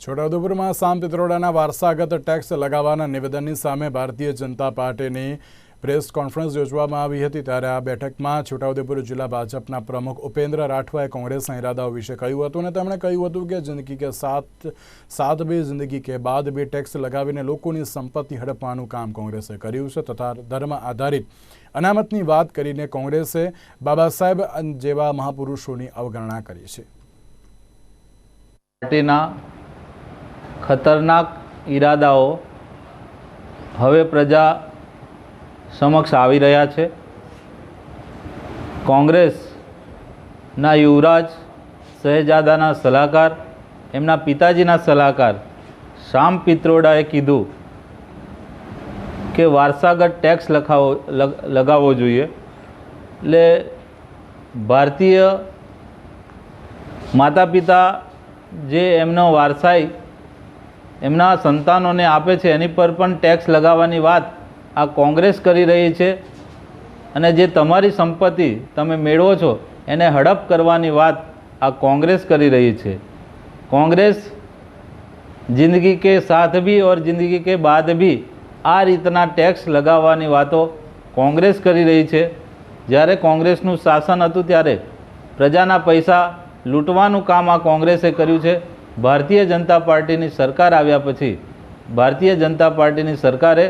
છોટાઉદેપુરમાં સામ પિત્રોડાના વારસાગત ટેક્સ લગાવવાના નિવેદનની સામે ભારતીય જનતા પાર્ટીની પ્રેસ કોન્ફરન્સ યોજવામાં આવી હતી ત્યારે આ બેઠકમાં છોટાઉદેપુર જિલ્લા ભાજપના પ્રમુખ ઉપેન્દ્ર રાઠવાએ કોંગ્રેસના ઇરાદાઓ વિશે કહ્યું હતું અને તેમણે કહ્યું હતું કે જિંદગી કે સાથ સાથ બે જિંદગી કે બાદ બે ટેક્સ લગાવીને લોકોની સંપત્તિ હડપવાનું કામ કોંગ્રેસે કર્યું છે તથા ધર્મ આધારિત અનામતની વાત કરીને કોંગ્રેસે બાબા સાહેબ જેવા મહાપુરુષોની અવગણના કરી છે. પાર્ટીના ખતરનાક ઈરાદાઓ હવે પ્રજા સમક્ષ આવી રહ્યા છે. કોંગ્રેસના યુવરાજ શહેજાદાના સલાહકાર, એમના પિતાજીના સલાહકાર શામ પિત્રોડાએ કીધું કે વારસાગત ટેક્સ લખાવો લગાવવો જોઈએ. એટલે ભારતીય માતા પિતા જે એમનો વારસાઈ એમના સંતાનોને આપે છે, એની પર પણ ટેક્સ લગાવવાની વાત આ કોંગ્રેસ કરી રહી છે. અને જે તમારી સંપત્તિ તમે મેળવો છો, એને હડપ કરવાની વાત આ કોંગ્રેસ કરી રહી છે. કોંગ્રેસ જિંદગી કે સાથ ભી ઓર જિંદગી કે બાદ ભી આ રીતના ટેક્સ લગાવવાની વાતો કોંગ્રેસ કરી રહી છે. જ્યારે કોંગ્રેસનું શાસન હતું ત્યારે પ્રજાના પૈસા લૂંટવાનું કામ આ કોંગ્રેસે કર્યું છે. ભારતીય જનતા પાર્ટીની સરકાર આવ્યા પછી ભારતીય જનતા પાર્ટીની સરકારે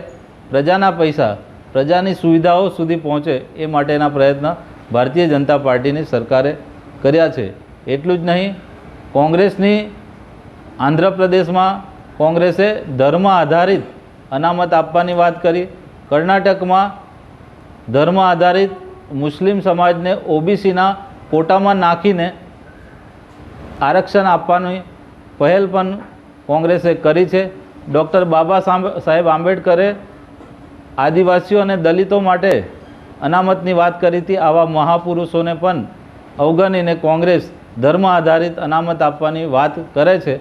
પ્રજાના પૈસા, પ્રજાની સુવિધાઓ સુધી પહોંચે એ માટેના પ્રયત્ન ભારતીય જનતા પાર્ટીની સરકારે કર્યા છે. એટલું જ નહીં, કોંગ્રેસની આંધ્રપ્રદેશમાં કોંગ્રેસે ધર્મ આધારિત અનામત આપવાની વાત કરી. કર્ણાટકમાં ધર્મ આધારિત મુસ્લિમ સમાજને ઓબીસીના કોટામાં નાખીને આરક્ષણ આપવાની પહેલ પણ કોંગ્રેસે કરી છે. ડૉક્ટર બાબા સાહેબ આંબેડકરે આદિવાસીઓ અને દલિતો માટે અનામતની વાત કરી હતી. આવા મહાપુરુષોને પણ અવગણીને કોંગ્રેસ ધર્મ આધારિત અનામત આપવાની વાત કરે છે.